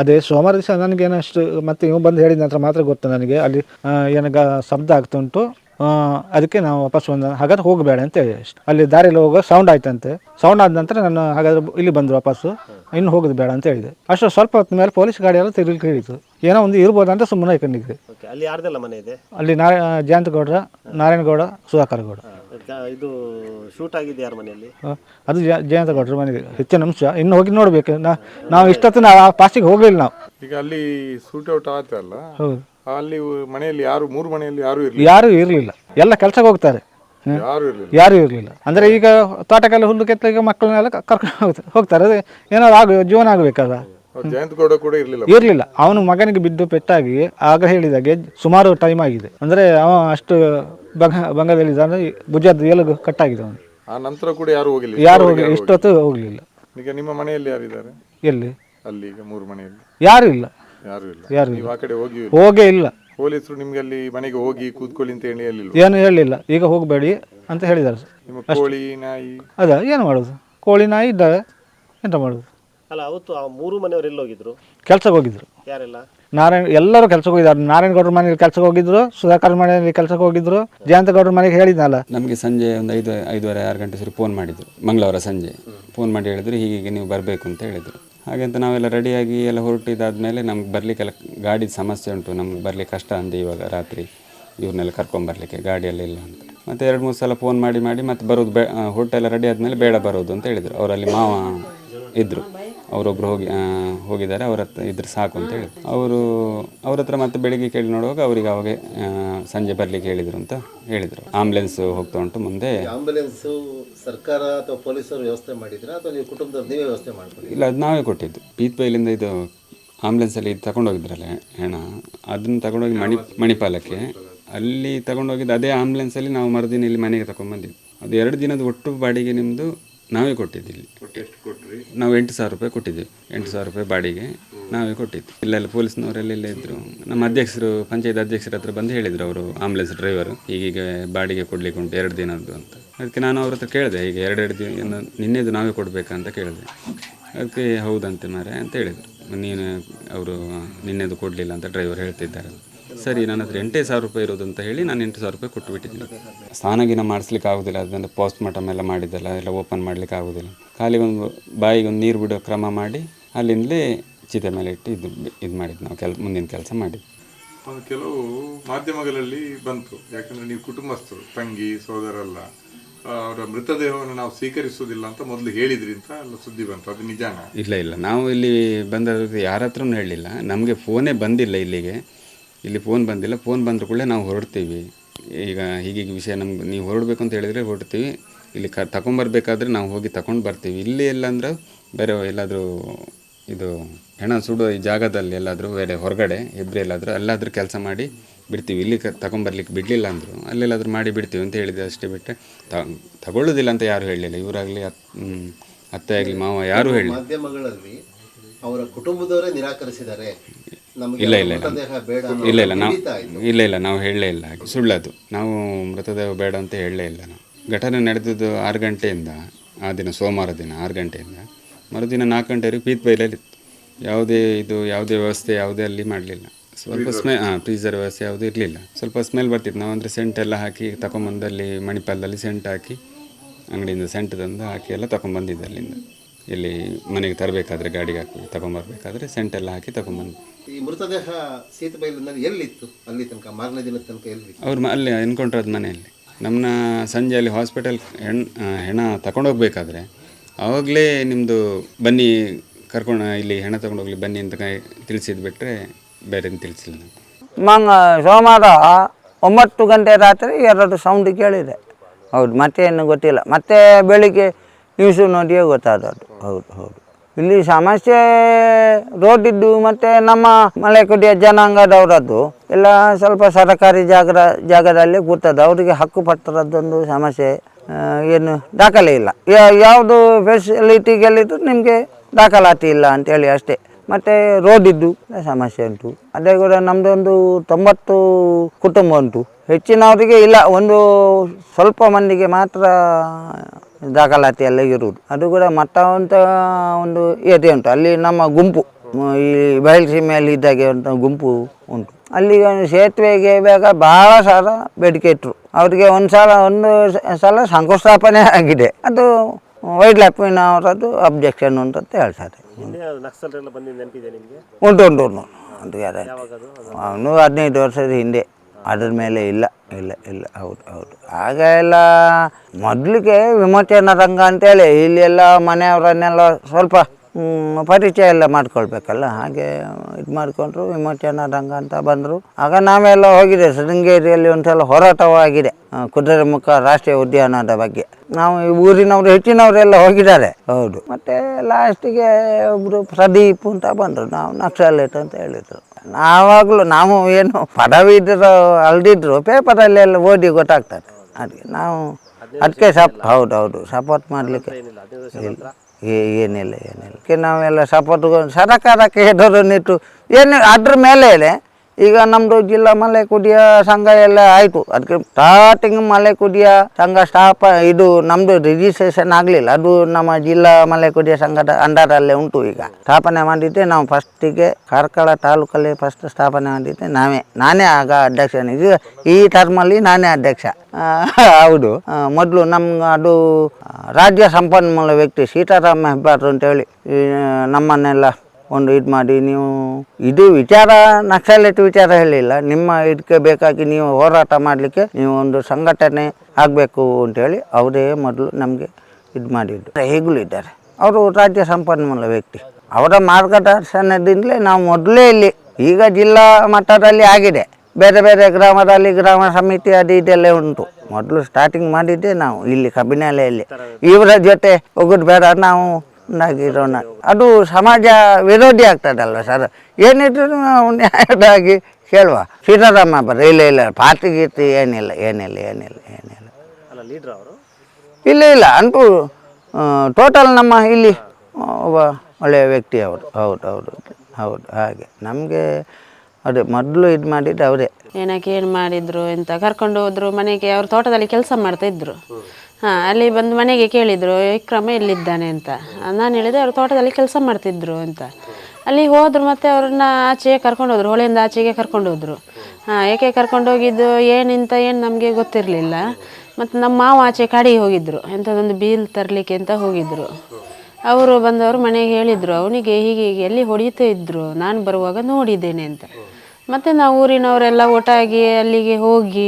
ಅದೇ ಸೋಮವಾರ ದಿವಸ ನನಗೇನು ಅಷ್ಟು ಮತ್ತೆ ನೀವು ಬಂದು ಹೇಳಿದ ನಂತರ ಮಾತ್ರ ಗೊತ್ತು ನನಗೆ. ಅಲ್ಲಿ ಏನಾಗ ಶಬ್ದ ಆಗ್ತುಂಟು. ಅದಕ್ಕೆ ನಾವು ವಾಪಸ್ ಬಂದ ಹಾಗಾದ್ರೆ ಹೋಗಬೇಡ ಅಂತ ಹೇಳಿ ಅಷ್ಟೆ. ಅಲ್ಲಿ ದಾರಿಯಲ್ಲಿ ಹೋಗೋ ಸೌಂಡ್ ಆಯ್ತಂತೆ. ಸೌಂಡ್ ಆದ ನಂತರ ನಾನು ಹಾಗಾದ್ರೆ ಇಲ್ಲಿ ಬಂದರು ವಾಪಸ್ಸು. ಇನ್ನು ಹೋಗೋದು ಬೇಡ ಅಂತ ಹೇಳಿದೆ. ಅಷ್ಟು ಸ್ವಲ್ಪ ಹೊತ್ತ ಮೇಲೆ ಪೊಲೀಸ್ ಗಾಡಿ ಎಲ್ಲ ತಿರುಗಿ ಕೇಳಿತು ಏನೋ ಒಂದು ಇರ್ಬೋದು ಅಂತ ಸುಮ್ಮನೆ ಇಟ್ಕೊಂಡಿದ್ದೆ ಓಕೆ ಅಲ್ಲಿ ಯಾರ್ದೆಲ್ಲ ಮನೆ ಇದೆ? ಅಲ್ಲಿ ನಾರ ಜಯಂತಗೌಡ್ರ ನಾರಾಯಣಗೌಡ ಸುಧಾಕರ್ ಗೌಡ. ಇದು ಶೂಟ್ ಆಗಿದೆ ಯಾರ ಮನೆಯಲ್ಲಿ? ಅದು ಜಯಂತ ಗೌಡ್ರ ಮನೆಗೆ ಹೆಚ್ಚಿನ ಅಂಶ ಇನ್ನು ಹೋಗಿ ನೋಡ್ಬೇಕು. ನಾ ನಾವು ಇಷ್ಟೊತ್ತಿನ ಆ ಪಾಸ್ಟಿಗೆ ಹೋಗಲಿಲ್ಲ ನಾವು. ಈಗ ಅಲ್ಲಿ ಶೂಟ್ ಔಟ್ ಆತಲ್ಲ ಹೌದು. ಅಲ್ಲಿ ಮನೆಯಲ್ಲಿ ಯಾರು ಮೂರು ಮನೆಯಲ್ಲಿ ಯಾರು ಇರ್ಲಿಲ್ಲ? ಯಾರು ಇರಲಿಲ್ಲ. ಎಲ್ಲ ಕೆಲ್ಸಕ್ಕೆ ಹೋಗ್ತಾರೆ. ಹ್ಮ್. ಯಾರು ಇರ್ಲಿಲ್ಲ? ಯಾರೂ ಇರಲಿಲ್ಲ. ಅಂದರೆ ಈಗ ತೋಟಕ್ಕೆಲ್ಲ ಹುಲ್ಲು ಕೆತ್ತಲಿಕ್ಕೆ ಮಕ್ಕಳನ್ನೆಲ್ಲ ಕರ್ಕೊಂಡು ಹೋಗ್ತಾರೆ ಹೋಗ್ತಾರೆ. ಅದೇ ಏನಾದ್ರು ಆಗ ಜೀವನ ಆಗ್ಬೇಕಲ್ಲ ಅವ್ರು ಜಯಂತ್ ಗೌಡ ಕೂಡ ಇರ್ಲಿಲ್ಲ ಇರಲಿಲ್ಲ. ಅವನು ಮಗನಿಗೆ ಬಿದ್ದು ಪೆಟ್ಟಾಗಿ ಆಗ ಹೇಳಿದಾಗೆ ಸುಮಾರು ಟೈಮ್ ಆಗಿದೆ. ಅಂದರೆ ಅವ ಅಷ್ಟು ಬಂಗ ಬಂಗದಲ್ಲಿದ್ದಾನೆ ಭುಜದ ಎಲುಗು ಕಟ್ಟಾಗಿದೆ ಅವನು. ಆ ನಂತರ ಕೂಡ ಯಾರು ಹೋಗಿಲ್ಲ? ಯಾರು ಹೋಗಿ ಇಷ್ಟೊತ್ತು ಹೋಗಲಿಲ್ಲ. ಈಗ ನಿಮ್ಮ ಮನೆಯಲ್ಲಿ ಯಾರಿದ್ದಾರೆ? ಎಲ್ಲಿ? ಅಲ್ಲಿ ಈಗ ಮೂರು ಮನೆಯಲ್ಲಿ. ಯಾರು ಇಲ್ಲ. ಯಾರು ಇಲ್ಲ. ಯಾರು ನೀವು ಆ ಕಡೆ ಹೋಗಿ ಹೋಗೇ ಇಲ್ಲ. ಪೊಲೀಸರು ನಿಮ್ಗೆ ಅಲ್ಲಿ ಮನೆಗೆ ಹೋಗಿ ಕೂತ್ಕೊಳ್ಳಿ ಅಂತ ಹೇಳಿ ಹೇಳಿಲ್ಲ ಏನು ಹೇಳಿಲ್ಲ. ಈಗ ಹೋಗಬೇಡಿ ಅಂತ ಹೇಳಿದ್ದಾರೆ ನಿಮ್ಮ ಕೋಳಿ ನಾಯಿ? ಅದ ಏನು ಮಾಡೋದು? ಕೋಳಿ ನಾಯಿ ಇದ್ದಾವೆ ಎಂತ ಮಾಡೋದು? ಅಲ್ಲ ಅವತ್ತು ಆ ಮೂರು ಮನೆಯವರು ಎಲ್ಲಿ ಹೋಗಿದ್ರು? ಕೆಲ್ಸಕ್ಕೆ ಹೋಗಿದ್ರು. ಯಾರೆಲ್ಲ? ನಾರಾಯಣ, ಎಲ್ಲರೂ ಕೆಲ್ಸಕ್ಕೆ ಹೋಗಿದ್ದಾರೆ. ನಾರಾಯಣಗೌಡ್ರ ಮನೆಗೆ ಕೆಲ್ಸಕ್ಕೆ ಹೋಗಿದ್ರು, ಸುಧಾಕರ್ ಮನೆಯಲ್ಲಿ ಕೆಲ್ಸಕ್ಕೆ ಹೋಗಿದ್ರು, ಜಯಂತ ಗೌಡರ ಮನೆಗೆ ಹೇಳಿದ್ನಲ್ಲ. ನಮಗೆ ಸಂಜೆ ಒಂದು ಐದು, ಐದುವರೆ, ಆರು ಗಂಟೆ ಸರಿ ಫೋನ್ ಮಾಡಿದರು. ಮಂಗಳವಾರ ಸಂಜೆ ಫೋನ್ ಮಾಡಿ ಹೇಳಿದ್ರು ಹೀಗೆ ನೀವು ಬರಬೇಕು ಅಂತ ಹೇಳಿದರು. ಹಾಗೆಂತ ನಾವೆಲ್ಲ ರೆಡಿಯಾಗಿ ಎಲ್ಲ ಹೊರಟಿದ್ದಾದ್ಮೇಲೆ ನಮ್ಗೆ ಬರಲಿಕ್ಕೆಲ್ಲ ಗಾಡಿ ಸಮಸ್ಯೆ ಉಂಟು. ನಮ್ಗೆ ಬರಲಿಕ್ಕೆ ಕಷ್ಟ ಅಂದೆ ಇವಾಗ ರಾತ್ರಿ. ಇವ್ರನ್ನೆಲ್ಲ ಕರ್ಕೊಂಬರ್ಲಿಕ್ಕೆ ಗಾಡಿಯಲ್ಲಿ ಇಲ್ಲ ಅಂತ. ಮತ್ತು ಎರಡು, ಮೂರು ಸಲ ಫೋನ್ ಮಾಡಿ ಮಾಡಿ ಮತ್ತೆ ಬರೋದು ಬೇ ಹೊರಟೆಲ್ಲ ರೆಡಿ ಆದಮೇಲೆ ಬೇಡ ಬರೋದು ಅಂತ ಹೇಳಿದರು. ಅವರಲ್ಲಿ ಮಾವ ಇದ್ದರು ಅವರೊಬ್ಬರು ಹೋಗಿ ಹೋಗಿದ್ದಾರೆ ಅವ್ರ ಹತ್ರ ಇದ್ರೆ ಸಾಕು ಅಂತ ಹೇಳಿ. ಅವರು ಅವ್ರ ಹತ್ರ ಮತ್ತೆ ಬೆಳಿಗ್ಗೆ ಕೇಳಿ ನೋಡುವಾಗ ಅವರಿಗೆ ಅವಾಗ ಸಂಜೆ ಬರಲಿಕ್ಕೆ ಹೇಳಿದರು ಅಂತ ಹೇಳಿದರು. ಆಂಬುಲೆನ್ಸ್ ಹೋಗ್ತಾ ಉಂಟು ಮುಂದೆ. ಆಂಬುಲೆನ್ಸ್ ಸರ್ಕಾರ ಅಥವಾ ಪೊಲೀಸರು ವ್ಯವಸ್ಥೆ ಮಾಡಿದ್ರೆ ಅಥವಾ ನೀವು ಕುಟುಂಬದವ್ರು ನೀವೇ ವ್ಯವಸ್ಥೆ ಮಾಡ್ಕೊಳ್ಳಿ ಇಲ್ಲ ಅದು ನಾವೇ ಕೊಟ್ಟಿದ್ದು. ಪೀತ್ ಬೈಲಿಂದ ಇದು ಆಂಬುಲೆನ್ಸಲ್ಲಿ ಇದು ತಗೊಂಡೋಗಿದ್ರಲ್ಲ ಹೆಣ ಅದನ್ನು ತಗೊಂಡೋಗಿ ಮಣಿ ಮಣಿಪಾಲಕ್ಕೆ. ಅಲ್ಲಿ ತಗೊಂಡೋಗಿದ್ದು ಅದೇ ಆಂಬುಲೆನ್ಸಲ್ಲಿ ನಾವು ಮರುದಿನ ಇಲ್ಲಿ ಮನೆಗೆ ತಗೊಂಡ್ಬಂದಿದ್ದು. ಅದು ಎರಡು ದಿನದ ಒಟ್ಟು ಬಾಡಿಗೆ ನಿಮ್ಮದು ನಾವೇ ಕೊಟ್ಟಿದ್ದು ಇಲ್ಲಿ ನಾವು ಎಂಟು ಸಾವಿರ ರೂಪಾಯಿ ಕೊಟ್ಟಿದ್ದೀವಿ. ಎಂಟು ಸಾವಿರ ರೂಪಾಯಿ ಬಾಡಿಗೆ ನಾವೇ ಕೊಟ್ಟಿದ್ದು. ಇಲ್ಲೆಲ್ಲ ಪೊಲೀಸ್ನವರೆಲ್ಲ ಇಲ್ಲೇ ಇದ್ದರು ನಮ್ಮ ಅಧ್ಯಕ್ಷರು ಪಂಚಾಯತ್ ಅಧ್ಯಕ್ಷರ ಹತ್ರ ಬಂದು ಹೇಳಿದರು ಅವರು ಆಂಬುಲೆನ್ಸ್ ಡ್ರೈವರು ಹೀಗೀಗ ಬಾಡಿಗೆ ಕೊಡಲಿಕ್ಕೆ ಉಂಟು ಎರಡು ದಿನದ್ದು ಅಂತ. ಅದಕ್ಕೆ ನಾನು ಅವ್ರ ಹತ್ರ ಕೇಳಿದೆ ಈಗ ಎರಡೆರಡು ದಿನ ನಿನ್ನೆದು ನಾವೇ ಕೊಡಬೇಕಂತ ಕೇಳಿದೆ. ಅದಕ್ಕೆ ಹೌದಂತೆ ಮಾರೆ ಅಂತ ಹೇಳಿದರು. ನೀನು ಅವರು ನಿನ್ನೆದು ಕೊಡಲಿಲ್ಲ ಅಂತ ಡ್ರೈವರ್ ಹೇಳ್ತಿದ್ದಾರೆ ಸರಿ ನನ್ನ ಹತ್ರ ಎಂಟೇ ಸಾವಿರ ರೂಪಾಯಿ ಇರೋದು ಅಂತ ಹೇಳಿ ನಾನು ಎಂಟು ಸಾವಿರ ರೂಪಾಯಿ ಕೊಟ್ಟು ಬಿಟ್ಟಿದ್ದೀನಿ. ಸ್ನಾನಗಿನ ಮಾಡಿಸ್ಲಿಕ್ಕೆ ಆಗೋದಿಲ್ಲ ಅದನ್ನು ಪೋಸ್ಟ್ ಮಾರ್ಟಮ್ ಎಲ್ಲ ಮಾಡಿದ್ದಲ್ಲ ಎಲ್ಲ ಓಪನ್ ಮಾಡಲಿಕ್ಕೆ ಆಗೋದಿಲ್ಲ ಖಾಲಿ ಒಂದು ಬಾಯಿಗೆ ಒಂದು ನೀರು ಬಿಡೋ ಕ್ರಮ ಮಾಡಿ ಅಲ್ಲಿಂದಲೇ ಚಿತೆ ಮೇಲೆ ಇಟ್ಟು ಇದು ಇದು ಮಾಡಿದ್ದು ನಾವು ಕೆಲ ಮುಂದಿನ ಕೆಲಸ ಮಾಡಿ ಕೆಲವು ಮಾಧ್ಯಮಗಳಲ್ಲಿ ಬಂತು ಯಾಕಂದ್ರೆ ನೀವು ಕುಟುಂಬಸ್ಥರು ತಂಗಿ ಸೋದರಲ್ಲ ಅವರ ಮೃತದೇಹವನ್ನು ನಾವು ಸ್ವೀಕರಿಸುವುದಿಲ್ಲ ಅಂತ ಮೊದಲು ಹೇಳಿದ್ರಿ ಅಂತ ಎಲ್ಲ ಸುದ್ದಿ ಬಂತು ಅದು ನಿಜಾನ? ಇಲ್ಲ ಇಲ್ಲ. ನಾವು ಇಲ್ಲಿ ಬಂದ ಯಾರ ಹತ್ರನೂ ಹೇಳಲಿಲ್ಲ ನಮಗೆ ಫೋನೇ ಬಂದಿಲ್ಲ ಇಲ್ಲಿಗೆ. ಇಲ್ಲಿ ಫೋನ್ ಬಂದಿಲ್ಲ. ಫೋನ್ ಬಂದ ಕೂಡಲೇ ನಾವು ಹೊರಡ್ತೀವಿ. ಈಗ ಹೀಗೀಗ ವಿಷಯ ನಮ್ಗೆ ನೀವು ಹೊರಡಬೇಕು ಅಂತ ಹೇಳಿದರೆ ಹೊರಡ್ತೀವಿ. ಇಲ್ಲಿ ಕ ತಗೊಂಬರ್ಬೇಕಾದ್ರೆ ನಾವು ಹೋಗಿ ತಗೊಂಡು ಬರ್ತೀವಿ. ಇಲ್ಲಿ ಎಲ್ಲ ಅಂದ್ರೆ ಬೇರೆ ಎಲ್ಲಾದರೂ ಇದು ಹೆಣ ಸುಡೋ ಈ ಜಾಗದಲ್ಲಿ ಎಲ್ಲಾದರೂ ಬೇರೆ ಹೊರಗಡೆ ಇಬ್ಬರು ಎಲ್ಲಾದರೂ ಅಲ್ಲಾದರೂ ಕೆಲಸ ಮಾಡಿ ಬಿಡ್ತೀವಿ. ಇಲ್ಲಿ ಕ ತಗೊಂಬರ್ಲಿಕ್ಕೆ ಬಿಡಲಿಲ್ಲ ಅಂದರು ಅಲ್ಲೆಲ್ಲಾದರೂ ಮಾಡಿ ಬಿಡ್ತೀವಿ ಅಂತ ಹೇಳಿದೆ ಅಷ್ಟೇ ಬಿಟ್ಟರೆ ತ ತಗೊಳ್ಳೋದಿಲ್ಲ ಅಂತ ಯಾರು ಹೇಳಲಿಲ್ಲ. ಇವರಾಗಲಿ ಅತ್ತೆ ಆಗಲಿ ಮಾವ ಯಾರು ಹೇಳಿ ಮಾಧ್ಯಮಗಳಲ್ಲಿ ಅವರ ಕುಟುಂಬದವರೇ ನಿರಾಕರಿಸಿದ್ದಾರೆ. ಇಲ್ಲ ಇಲ್ಲ ಇಲ್ಲ. ಇಲ್ಲ ಇಲ್ಲ ನಾವು ಇಲ್ಲ ಇಲ್ಲ ನಾವು ಹೇಳಲೇ ಇಲ್ಲ. ಹಾಗೆ ಸುಳ್ಳದು. ನಾವು ಮೃತದೇಹ ಬೇಡ ಅಂತ ಹೇಳಲೇ ಇಲ್ಲ ನಾವು. ಘಟನೆ ನಡೆದದ್ದು ಆರು ಗಂಟೆಯಿಂದ ಆ ದಿನ ಸೋಮವಾರ ದಿನ ಆರು ಗಂಟೆಯಿಂದ. ಮರುದಿನ ನಾಲ್ಕು ಗಂಟೆವರೆಗೆ ಪೀತ್ ಬೈಲಲ್ಲಿ ಇತ್ತು. ಯಾವುದೇ ಇದು ಯಾವುದೇ ವ್ಯವಸ್ಥೆ ಯಾವುದೇ ಅಲ್ಲಿ ಮಾಡಲಿಲ್ಲ. ಸ್ವಲ್ಪ ಸ್ಮೆ ಹಾಂ ಫ್ರೀಸರ್ ವ್ಯವಸ್ಥೆ ಯಾವುದೂ ಇರಲಿಲ್ಲ. ಸ್ವಲ್ಪ ಸ್ಮೆಲ್ ಬರ್ತಿತ್ತು. ನಾವು ಅಂದರೆ ಸೆಂಟ್ ಎಲ್ಲ ಹಾಕಿ ತಗೊಂಬಂದಲ್ಲಿ ಮಣಿಪಾಲದಲ್ಲಿ ಸೆಂಟ್ ಹಾಕಿ ಅಂಗಡಿಯಿಂದ ಸೆಂಟ್ ತಂದು ಹಾಕಿ ಎಲ್ಲ ತಗೊಂಬಂದಿದ್ದೆ ಅಲ್ಲಿಂದ. ಇಲ್ಲಿ ಮನೆಗೆ ತರಬೇಕಾದ್ರೆ ಗಾಡಿಗೆ ಹಾಕಿ ತಗೊಂಬರ್ಬೇಕಾದ್ರೆ ಸೆಂಟ್ ಎಲ್ಲ ಹಾಕಿ ತಗೊಂಬಂದು ಈ ಮೃತದೇಹ ಸೀತಬೈಲಿನಲ್ಲಿ ಎಲ್ಲಿತ್ತು? ಅಲ್ಲಿ ತನಕ ಮಾರನೇ ದಿನದ ತನಕ ಎಲ್ಲಿ ಅವ್ರು ಅಲ್ಲಿ ಎನ್ಕೌಂಟರ್ ಎನ್ಕೌಂಟ್ರದ ಮನೆಯಲ್ಲಿ. ನಮ್ಮನ್ನ ಸಂಜೆ ಅಲ್ಲಿ ಹಾಸ್ಪಿಟಲ್ ಹೆಣ್ ಹೆಣ ತಗೊಂಡು ತಗೊಂಡೋಗ್ಬೇಕಾದ್ರೆ ಆವಾಗಲೇ ನಿಮ್ಮದು ಬನ್ನಿ ಕರ್ಕೊಂಡು ಇಲ್ಲಿ ಹೆಣ ತಗೊಂಡೋಗ್ಲಿ ಬನ್ನಿ ಅಂತ ಕೈ ತಿಳಿಸಿದ್ದು ಬಿಟ್ಟರೆ ಬೇರೆ ತಿಳಿಸಿಲ್ಲ ಮಂಗ ಸೋಮವಾರ ಒಂಬತ್ತು ಗಂಟೆ ರಾತ್ರಿ ಎರಡು ಸೌಂಡ್ ಕೇಳಿದೆ. ಹೌದು ಮತ್ತೆ ಏನು ಗೊತ್ತಿಲ್ಲ. ಮತ್ತೆ ಬೆಳಿಗ್ಗೆ ನ್ಯೂಸು ನೋಡಿಯೇ ಗೊತ್ತಾದದ್ದು. ಹೌದು ಹೌದು. ಇಲ್ಲಿ ಸಮಸ್ಯೆ ರೋಡಿದ್ದು ಮತ್ತೆ ನಮ್ಮ ಮಲೆಕುಡಿಯ ಜನಾಂಗದವರದ್ದು. ಎಲ್ಲ ಸ್ವಲ್ಪ ಸರಕಾರಿ ಜಾಗ ಜಾಗದಲ್ಲಿ ಕೂತದ್ದು. ಅವರಿಗೆ ಹಕ್ಕು ಪತ್ರದ್ದೊಂದು ಸಮಸ್ಯೆ ಏನು ದಾಖಲೆ ಇಲ್ಲ. ಯಾವುದು ಯಾವುದು ಫೆಸಿಲಿಟಿಗಳಿದ್ದು ನಿಮಗೆ ದಾಖಲಾತಿ ಇಲ್ಲ ಅಂತೇಳಿ ಅಷ್ಟೇ. ಮತ್ತು ರೋಡಿದ್ದು ಸಮಸ್ಯೆ ಉಂಟು. ಅದೇ ಕೂಡ ನಮ್ಮದೊಂದು ತೊಂಬತ್ತು ಕುಟುಂಬ ಉಂಟು. ಹೆಚ್ಚಿನವರಿಗೆ ಇಲ್ಲ, ಒಂದು ಸ್ವಲ್ಪ ಮಂದಿಗೆ ಮಾತ್ರ ದಾಖಲಾತಿ ಎಲ್ಲ ಇರುವುದು. ಅದು ಕೂಡ ಮಠ ಅಂತ ಒಂದು ಏರಿಯಾ ಉಂಟು. ಅಲ್ಲಿ ನಮ್ಮ ಗುಂಪು ಈ ಬಯಲುಸೀಮೆಯಲ್ಲಿ ಇದ್ದಾಗೆ ಅಂತ ಗುಂಪು ಉಂಟು. ಅಲ್ಲಿ ಒಂದು ಸೇತುವೆಗೆ ಬೇಗ ಭಾಳ ಸಲ ಬೇಡಿಕೆ ಇಟ್ಟರು ಅವರಿಗೆ ಒಂದು ಸಲ ಒಂದು ಸಲ ಶಂಕುಸ್ಥಾಪನೆ ಆಗಿದೆ. ಅದು ವೈಲ್ಡ್ ಲೈಫಿನವರದ್ದು ಅಬ್ಜೆಕ್ಷನ್ ಉಂಟು ಅಂತ ಹೇಳ್ತಾರೆ. ಉಂಟು ಉಂಟು ಉಂಟು. ಅದು ಹದಿನೈದು ವರ್ಷದ ಹಿಂದೆ. ಅದ್ರ ಮೇಲೆ ಇಲ್ಲ ಇಲ್ಲ ಇಲ್ಲ, ಹೌದು ಹೌದು. ಆಗ ಎಲ್ಲ ಮೊದಲಿಗೆ ವಿಮೋಚನಾ ರಂಗ ಅಂತೇಳಿ ಇಲ್ಲೆಲ್ಲ ಮನೆಯವರನ್ನೆಲ್ಲ ಸ್ವಲ್ಪ ಪರಿಚಯ ಎಲ್ಲ ಮಾಡ್ಕೊಳ್ಬೇಕಲ್ಲ, ಹಾಗೆ ಇದು ಮಾಡಿಕೊಂಡ್ರು, ವಿಮೋಚನಾ ರಂಗ ಅಂತ ಬಂದರು. ಆಗ ನಾವೆಲ್ಲ ಹೋಗಿದೆ ಶೃಂಗೇರಿಯಲ್ಲಿ ಒಂದ್ಸಲ ಹೋರಾಟವಾಗಿದೆ ಕುದುರೆ ಕುದುರೆಮುಖ ರಾಷ್ಟ್ರೀಯ ಉದ್ಯಾನದ ಬಗ್ಗೆ. ನಾವು ಈ ಊರಿನವರು, ಹೆಚ್ಚಿನವರೆಲ್ಲ ಹೋಗಿದ್ದಾರೆ. ಹೌದು. ಮತ್ತೆ ಲಾಸ್ಟಿಗೆ ಒಬ್ಬರು ಪ್ರದೀಪ್ ಅಂತ ಬಂದರು, ನಾವು ನಕ್ಸಲೇಟ್ ಅಂತ ಹೇಳಿದರು. ನಾವಾಗಲೂ ನಾವು ಏನು ಪದವಿ ಇದ್ರು ಅಲ್ದಿದ್ರು ಪೇಪರಲ್ಲಿ ಎಲ್ಲ ಓದಿ ಗೊತ್ತಾಗ್ತದೆ. ಅದಕ್ಕೆ ನಾವು ಅದಕ್ಕೆ ಸಪ್ ಹೌದು ಹೌದು ಸಪೋರ್ಟ್ ಮಾಡಲಿಕ್ಕೆ ಏನಿಲ್ಲ ಏನಿಲ್ಲ. ಅದಕ್ಕೆ ನಾವೆಲ್ಲ ಸಪೋರ್ಟ್ ಸರಕಾರಕ್ಕೆ ಹೆದರನ್ನಿಟ್ಟು ಏನು ಅದ್ರ ಮೇಲೆ ಈಗ ನಮ್ಮದು ಜಿಲ್ಲಾ ಮಲೆ ಕುಡಿಯ ಸಂಘ ಎಲ್ಲ ಆಯಿತು. ಅದಕ್ಕೆ ಸ್ಟಾರ್ಟಿಂಗ್ ಮಲೆ ಕುಡಿಯ ಸಂಘ ಸ್ಟಾಪ ಇದು ನಮ್ಮದು ರಿಜಿಸ್ಟ್ರೇಷನ್ ಆಗಲಿಲ್ಲ. ಅದು ನಮ್ಮ ಜಿಲ್ಲಾ ಮಲೆ ಕುಡಿಯ ಸಂಘದ ಅಂಡರಲ್ಲೇ ಉಂಟು ಈಗ. ಸ್ಥಾಪನೆ ಮಾಡಿದ್ದೆ ನಾವು ಫಸ್ಟಿಗೆ ಕಾರ್ಕಳ ತಾಲೂಕಲ್ಲಿ ಫಸ್ಟ್ ಸ್ಥಾಪನೆ ಮಾಡಿದ್ದೆ ನಾವೇ. ನಾನೇ ಆಗ ಅಧ್ಯಕ್ಷ. ಈ ಟರ್ಮಲ್ಲಿ ನಾನೇ ಅಧ್ಯಕ್ಷ. ಹೌದು. ಮೊದಲು ನಮ್ಗೆ ಅದು ರಾಜ್ಯ ಸಂಪನ್ಮೂಲ ವ್ಯಕ್ತಿ ಸೀತಾರಾಮ ಹೆಬ್ಬಾರ್ ಅಂತ ಹೇಳಿ ನಮ್ಮನ್ನೆಲ್ಲ ಒಂದು ಇದು ಮಾಡಿ, ನೀವು ಇದು ವಿಚಾರ, ನಕ್ಸಲೇಟ್ ವಿಚಾರ ಹೇಳಿಲ್ಲ. ನಿಮ್ಮ ಇದಕ್ಕೆ ಬೇಕಾಗಿ ನೀವು ಹೋರಾಟ ಮಾಡಲಿಕ್ಕೆ ನೀವು ಒಂದು ಸಂಘಟನೆ ಆಗಬೇಕು ಅಂತೇಳಿ ಅವರೇ ಮೊದಲು ನಮಗೆ ಇದು ಮಾಡಿದ್ದು. ಹೇಗೂ ಇದ್ದಾರೆ? ಅವರು ರಾಜ್ಯ ಸಂಪನ್ಮೂಲ ವ್ಯಕ್ತಿ. ಅವರ ಮಾರ್ಗದರ್ಶನದಿಂದಲೇ ನಾವು ಮೊದಲೇ ಇಲ್ಲಿ, ಈಗ ಜಿಲ್ಲಾ ಮಟ್ಟದಲ್ಲಿ ಆಗಿದೆ. ಬೇರೆ ಬೇರೆ ಗ್ರಾಮದಲ್ಲಿ ಗ್ರಾಮ ಸಮಿತಿ ಅದು ಇದೆಲ್ಲ ಉಂಟು. ಮೊದಲು ಸ್ಟಾರ್ಟಿಂಗ್ ಮಾಡಿದ್ದೆ ನಾವು, ಇಲ್ಲಿ ಕಬಿನಾಲೆಯಲ್ಲಿ. ಇವರ ಜೊತೆ ಹೋಗೋದು ಬೇಡ ನಾವು ಒಂದಾಗಿರೋಣ ಅದು ಸಮಾಜ ವಿರೋಧಿ ಆಗ್ತದಲ್ವ ಸರ್? ಏನಿದ್ರು ನಾವು ನ್ಯಾಯದಾಗಿ ಕೇಳುವ. ಸೀತಾರಾಮ ಬರ ಇಲ್ಲ ಇಲ್ಲ ಪಾರ್ಟಿ ಗೀತಿ ಏನಿಲ್ಲ ಏನಿಲ್ಲ ಏನಿಲ್ಲ ಏನಿಲ್ಲ. ಅಲ್ಲ ಲೀಡ್ರ್ ಅವರು? ಇಲ್ಲ ಇಲ್ಲ ಅಂತೂ ಟೋಟಲ್ ನಮ್ಮ ಇಲ್ಲಿ ಒಬ್ಬ ಒಳ್ಳೆಯ ವ್ಯಕ್ತಿ ಅವರು. ಹೌದು ಹೌದು ಹೌದು ಹಾಗೆ. ನಮಗೆ ಅದೇ ಮೊದಲು ಇದು ಮಾಡಿದ್ದು ಅವರೇ. ಏನಕ್ಕೆ ಏನು ಮಾಡಿದ್ರು ಎಂತ ಕರ್ಕೊಂಡು ಹೋದ್ರು ಮನೆಗೆ ಅವ್ರ ತೋಟದಲ್ಲಿ ಕೆಲಸ ಮಾಡ್ತಾ ಇದ್ರು. ಹಾಂ, ಅಲ್ಲಿ ಬಂದು ಮನೆಗೆ ಕೇಳಿದರು ವಿಕ್ರಮ ಎಲ್ಲಿದ್ದಾನೆ? ಅಂತ. ನಾನು ಹೇಳಿದೆ, ಅವರು ತೋಟದಲ್ಲಿ ಕೆಲಸ ಮಾಡ್ತಿದ್ರು, ಅಂತ. ಅಲ್ಲಿ ಹೋದರು, ಮತ್ತೆ ಅವ್ರನ್ನ ಆಚೆಗೆ ಕರ್ಕೊಂಡು ಹೊಳೆಯಿಂದ ಆಚೆಗೆ ಕರ್ಕೊಂಡು ಹಾಂ, ಏಕೆ ಕರ್ಕೊಂಡು ಹೋಗಿದ್ದು, ಏನಿಂತ, ಏನು ನಮಗೆ ಗೊತ್ತಿರಲಿಲ್ಲ. ಮತ್ತು ನಮ್ಮ ಮಾವ ಆಚೆ ಕಾಡಿಗೆ ಹೋಗಿದ್ರು, ಎಂಥದೊಂದು ಬೀಲ್ ತರಲಿಕ್ಕೆ ಅಂತ ಹೋಗಿದ್ರು. ಅವರು ಬಂದವರು ಮನೆಗೆ ಹೇಳಿದರು, ಅವನಿಗೆ ಹೀಗೆ ಹೀಗೆ, ಎಲ್ಲಿ ಹೊಡಿತಾ ಇದ್ದರು ನಾನು ಬರುವಾಗ ನೋಡಿದ್ದೇನೆ, ಅಂತ. ಮತ್ತು ನಾವು ಊರಿನವರೆಲ್ಲ ಒಟ್ಟಾಗಿ ಅಲ್ಲಿಗೆ ಹೋಗಿ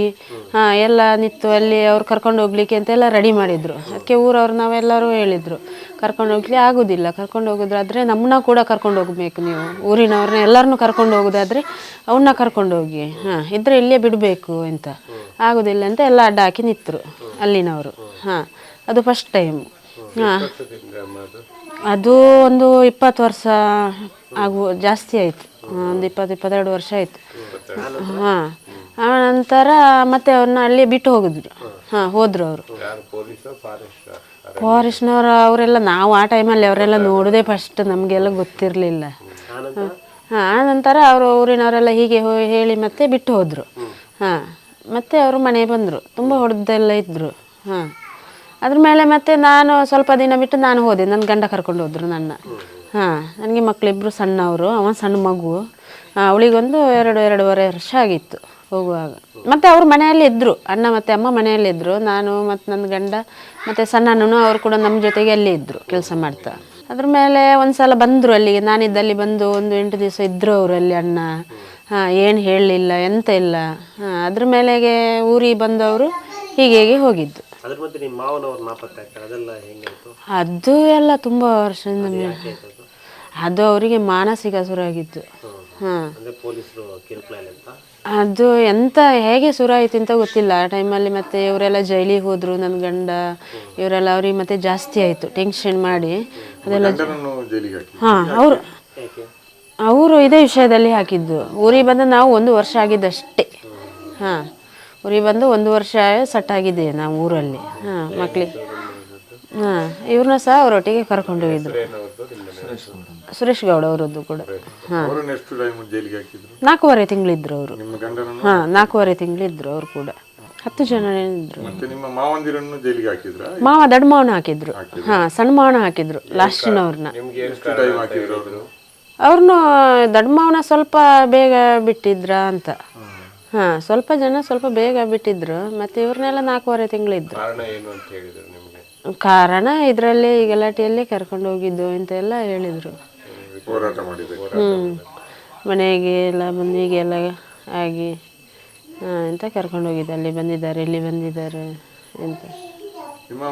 ಹಾಂ ಎಲ್ಲ ನಿಂತು ಅಲ್ಲಿ ಅವ್ರು ಕರ್ಕೊಂಡು ಹೋಗ್ಲಿಕ್ಕೆ ಅಂತೆಲ್ಲ ರೆಡಿ ಮಾಡಿದರು. ಅದಕ್ಕೆ ಊರವ್ರು ನಾವೆಲ್ಲರೂ ಹೇಳಿದರು ಕರ್ಕೊಂಡು ಹೋಗ್ಲಿ ಆಗೋದಿಲ್ಲ. ಕರ್ಕೊಂಡು ಹೋಗೋದಾದ್ರೆ ನಮ್ಮನ್ನ ಕೂಡ ಕರ್ಕೊಂಡು ಹೋಗಬೇಕು ನೀವು. ಊರಿನವ್ರನ್ನ ಎಲ್ಲರನ್ನೂ ಕರ್ಕೊಂಡು ಹೋಗೋದಾದ್ರೆ ಅವನ್ನ ಕರ್ಕೊಂಡು ಹೋಗಿ ಹಾಂ ಇದ್ದರೆ ಇಲ್ಲೇ ಬಿಡಬೇಕು ಅಂತ. ಆಗೋದಿಲ್ಲ ಅಂತ ಎಲ್ಲ ಅಡ್ಡ ಹಾಕಿ ನಿಂತರು ಅಲ್ಲಿನವರು ಹಾಂ ಅದು ಫಸ್ಟ್ ಟೈಮ್ ಹಾಂ. ಅದು? ಒಂದು ಇಪ್ಪತ್ತು ವರ್ಷ ಆಗುವ ಜಾಸ್ತಿ ಆಯಿತು. ಒಂದು ಇಪ್ಪತ್ತು ಇಪ್ಪತ್ತೆರಡು ವರ್ಷ ಆಯಿತು. ಹಾಂ. ಆ ನಂತರ ಮತ್ತೆ ಅವ್ರನ್ನ ಅಲ್ಲಿ ಬಿಟ್ಟು ಹೋಗಿದ್ರು. ಹಾಂ ಹೋದರು ಅವರು. ಫಾರೆಸ್ಟ್ನವರು ಅವರೆಲ್ಲ ನಾವು ಆ ಟೈಮಲ್ಲಿ ಅವರೆಲ್ಲ ನೋಡೋದೇ ಫಸ್ಟ್ ನಮಗೆಲ್ಲ ಗೊತ್ತಿರಲಿಲ್ಲ. ಹಾಂ ಆ ನಂತರ ಅವರು ಊರಿನವರೆಲ್ಲ ಹೀಗೆ ಹೇಳಿ ಮತ್ತೆ ಬಿಟ್ಟು ಹೋದರು. ಹಾಂ ಮತ್ತೆ ಅವರು ಮನೆಗೆ ಬಂದರು. ತುಂಬ ಹೊಡೆದೆಲ್ಲ ಇದ್ದರು ಹಾಂ. ಅದ್ರ ಮೇಲೆ ಮತ್ತೆ ನಾನು ಸ್ವಲ್ಪ ದಿನ ಬಿಟ್ಟು ನಾನು ಹೋದೆ. ನನ್ನ ಗಂಡ ಕರ್ಕೊಂಡು ಹೋದರು ನನ್ನ. ಹಾಂ ನನಗೆ ಮಕ್ಕಳಿಬ್ಬರು ಸಣ್ಣವರು ಅವ ಸಣ್ಣ ಮಗು. ಅವಳಿಗೊಂದು ಎರಡು ಎರಡೂವರೆ ವರ್ಷ ಆಗಿತ್ತು ಹೋಗುವಾಗ. ಮತ್ತು ಅವ್ರ ಮನೆಯಲ್ಲಿ ಇದ್ದರು ಅಣ್ಣ ಮತ್ತು ಅಮ್ಮ ಮನೆಯಲ್ಲಿ ಇದ್ದರು ನಾನು ಮತ್ತು ನನ್ನ ಗಂಡ ಮತ್ತು ಸಣ್ಣನೂ ಅವರು ಕೂಡ ನಮ್ಮ ಜೊತೆಗೆ ಅಲ್ಲೇ ಇದ್ದರು ಕೆಲಸ ಮಾಡ್ತಾ. ಅದ್ರ ಮೇಲೆ ಒಂದು ಸಲ ಬಂದರು ಅಲ್ಲಿಗೆ ನಾನಿದ್ದಲ್ಲಿ ಬಂದು ಒಂದು ಎಂಟು ದಿವಸ ಇದ್ದರು ಅವರು ಅಲ್ಲಿ ಅಣ್ಣ. ಹಾಂ ಏನು ಹೇಳಲಿಲ್ಲ ಎಂತ ಇಲ್ಲ. ಹಾಂ ಅದ್ರ ಮೇಲೆಗೆ ಊರಿಗೆ ಬಂದವರು ಹೀಗೆ ಹೀಗೆ ಹೋಗಿದ್ದು. ಅದು ಎಲ್ಲ ತುಂಬ ವರ್ಷದಿಂದ ಅದು ಅವರಿಗೆ ಮಾನಸಿಕ ಸುರಾಗಿತ್ತು. ಹಾಂ. ಅಂದ್ರೆ ಪೊಲೀಸರು ಕಿರುಕುಳ ಇಲ್ಲ ಅಂತ? ಅದು ಎಂತ ಹೇಗೆ ಸುರಾಯಿತು ಅಂತ ಗೊತ್ತಿಲ್ಲ. ಆ ಟೈಮಲ್ಲಿ ಮತ್ತೆ ಇವರೆಲ್ಲ ಜೈಲಿಗೆ ಹೋದರು ನನ್ನ ಗಂಡ ಇವರೆಲ್ಲ ಅವ್ರಿಗೆ ಮತ್ತೆ ಜಾಸ್ತಿ ಆಯಿತು ಟೆನ್ಷನ್ ಮಾಡಿ. ಅದೆಲ್ಲ ಜೈಲಿಗೆ ಹಾಕಿ. ಹಾಂ ಅವರು ಅವರು ಇದೇ ವಿಷಯದಲ್ಲಿ ಹಾಕಿದ್ದು. ಊರಿಗೆ ಬಂದು ನಾವು ಒಂದು ವರ್ಷ ಆಗಿದ್ದಷ್ಟೇ. ಹಾಂ. ಊರಿಗೆ ಬಂದು ಒಂದು ವರ್ಷ ಸೆಟ್ ಆಗಿದೆ ನಾವು ಊರಲ್ಲಿ. ಹಾಂ ಮಕ್ಳಿಗೆ. ಹಾಂ ಇವ್ರನ್ನ ಸಹ ಅವರೊಟ್ಟಿಗೆ ಕರ್ಕೊಂಡು ಹೋಗಿದ್ರು. ಸುರೇಶ್ ಗೌಡ ಅವರದ್ದು ಕೂಡ. ಹಾಂ. ಅವರನ್ನು ಟೈಮ್ ಜೈಲಿಗೆ ಹಾಕಿದ್ರು? ನಾಲ್ಕೂವರೆ ತಿಂಗಳಿದ್ರು ಅವರು. ಹಾಂ ನಾಲ್ಕೂವರೆ ತಿಂಗಳಿದ್ರು ಅವರು ಕೂಡ. ಹತ್ತು ಜನ ಇದ್ರು. ಮತ್ತೆ ನಿಮ್ಮ ಮಾವಂದಿರನ್ನು ಜೈಲಿಗೆ ಹಾಕಿದ್ರ? ಮಾವ ದೊಡ್ಡ ಮಾವನ ಹಾಕಿದ್ರು. ಹಾ ಸಣ್ಣ ಮಾವನ ಹಾಕಿದ್ರು ಲಾಸ್ಟಿನವ್ರನ್ನ. ಅವ್ರನ್ನೂ ದೊಡ್ಡ ಮಾವನ ಸ್ವಲ್ಪ ಬೇಗ ಬಿಟ್ಟಿದ್ರ ಅಂತ. ಹಾ ಸ್ವಲ್ಪ ಜನ ಸ್ವಲ್ಪ ಬೇಗ ಬಿಟ್ಟಿದ್ರು. ಮತ್ತೆ ಇವ್ರನ್ನೆಲ್ಲ ನಾಲ್ಕೂವರೆ ತಿಂಗಳಿದ್ರು. ಕಾರಣ ಏನು ಅಂತ ಹೇಳಿದ್ರು ನಿಮಗೆ? ಕಾರಣ ಇದರಲ್ಲಿ ಗಲಾಟೆಯಲ್ಲಿ ಕರ್ಕೊಂಡು ಹೋಗಿದ್ದು ಅಂತೆಲ್ಲ ಹೇಳಿದರು. ಹೋರಾಟ ಮಾಡಿದೆ ಹ್ಞೂ ಮನೆಗೆ ಎಲ್ಲ ಬಂದಿಗೆಲ್ಲ ಆಗಿ ಹಾಂ ಅಂತ ಕರ್ಕೊಂಡು ಹೋಗಿದ್ದೆ ಅಲ್ಲಿ ಬಂದಿದ್ದಾರೆ ಇಲ್ಲಿ ಬಂದಿದ್ದಾರೆ ಅಂತ ನಿಮ್ಮ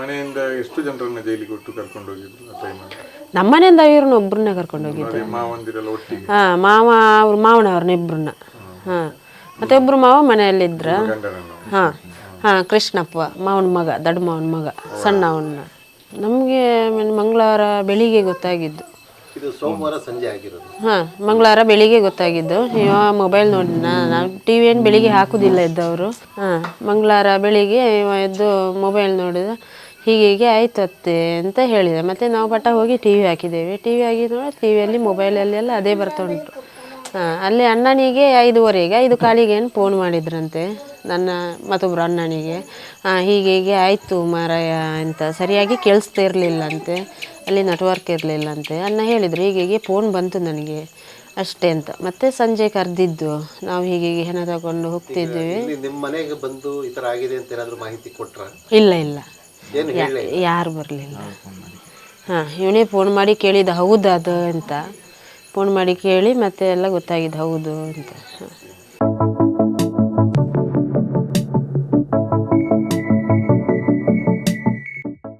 ಮನೆಯಿಂದ ಎಷ್ಟು ಜನರನ್ನ ಜೈಲಿಗೆ ಕರ್ಕೊಂಡು ಹೋಗಿದ್ರು ಆ ಟೈಮಲ್ಲಿ ನಮ್ಮನೆಯಿಂದ ಇವ್ರನ್ನ ಒಬ್ಬರನ್ನ ಕರ್ಕೊಂಡು ಹೋಗಿದ್ದು. ಅದೇ ಮಾವಂದಿರೆಲ್ಲ ಒಟ್ಟಿಗೆ? ಹಾಂ ಮಾವ ಅವ್ರ ಮಾವನವ್ರನ್ನ ಇಬ್ಬರನ್ನ ಹಾಂ. ಮತ್ತೆ ಒಬ್ಬರು ಮಾವ ಮನೆಯಲ್ಲಿದ್ರ. ಹಾ ಹಾಂ ಹಾಂ ಕೃಷ್ಣಪ್ಪ ಮಾವನ ಮಗ ದೊಡ್ಡ ಮಾವನ ಮಗ ಸಣ್ಣವನ್ನ. ನಮಗೆ ಮಂಗಳವಾರ ಬೆಳಿಗ್ಗೆ ಗೊತ್ತಾಗಿದ್ದು. ಸೋಮವಾರ ಸಂಜೆ ಆಗಿರೋದು. ಹಾಂ, ಮಂಗಳವಾರ ಬೆಳಿಗ್ಗೆ ಗೊತ್ತಾಗಿದ್ದು. ಇವ ಮೊಬೈಲ್ ನೋಡಿದ ನಾವು ಟಿ ವಿ ಏನು ಬೆಳಿಗ್ಗೆ ಹಾಕೋದಿಲ್ಲ ಇದ್ದವರು. ಹಾಂ, ಮಂಗಳವಾರ ಬೆಳಿಗ್ಗೆ ಎದ್ದು ಮೊಬೈಲ್ ನೋಡಿದ. ಹೀಗೆ ಹೀಗೆ ಆಯ್ತು ಅತ್ತೆ ಅಂತ ಹೇಳಿದೆ. ಮತ್ತು ನಾವು ಪಟ್ಟ ಹೋಗಿ ಟಿ ವಿ ಹಾಕಿದ್ದೇವೆ ಟಿ ವಿ ಹಾಕಿದ ಟಿ ವಿಯಲ್ಲಿ ಮೊಬೈಲಲ್ಲಿ ಎಲ್ಲ ಅದೇ ಬರ್ತಾ ಉಂಟು. ಹಾಂ, ಅಲ್ಲಿ ಅಣ್ಣನಿಗೆ ಐದುವರೆಗೆ, ಐದು ಕಾಲಿಗೆ ಏನು ಫೋನ್ ಮಾಡಿದ್ರಂತೆ. ನನ್ನ ಮತ್ತೊಬ್ಬರು ಅಣ್ಣನಿಗೆ. ಹಾಂ, ಹೀಗೆ ಹೀಗೆ ಆಯಿತು ಮಾರಾಯ ಅಂತ ಸರಿಯಾಗಿ ಕೇಳಿಸ್ತಾ ಇರಲಿಲ್ಲ ಅಂತೆ. ಅಲ್ಲಿ ನೆಟ್ವರ್ಕ್ ಇರಲಿಲ್ಲ ಅಂತೆ ಅಣ್ಣ ಹೇಳಿದರು ಹೀಗೆ ಹೀಗೆ ಫೋನ್ ಬಂತು ನನಗೆ ಅಷ್ಟೇ ಅಂತ. ಮತ್ತೆ ಸಂಜೆ ಕರೆದಿದ್ದು ನಾವು ಹೀಗೆ ಹೀಗೆ ಹೆಣ ತಗೊಂಡು ಹೋಗ್ತಿದ್ದೀವಿ ನಿಮ್ಮ ಮನೆಗೆ ಬಂದು ಈ ಥರ ಆಗಿದೆ ಅಂತ ಏನಾದರೂ ಮಾಹಿತಿ ಕೊಟ್ರ? ಇಲ್ಲ ಇಲ್ಲ. ಏನು ಹೇಳಿ? ಯಾರು ಬರಲಿಲ್ಲ. ಹಾಂ ಇವನೇ ಫೋನ್ ಮಾಡಿ ಕೇಳಿದ ಹೌದು ಅದು? ಅಂತ. ಫೋನ್ ಮಾಡಿ ಕೇಳಿ ಮತ್ತೆ ಎಲ್ಲ ಗೊತ್ತಾಗಿದ್ದು ಹೌದು ಅಂತ. ಹಾಂ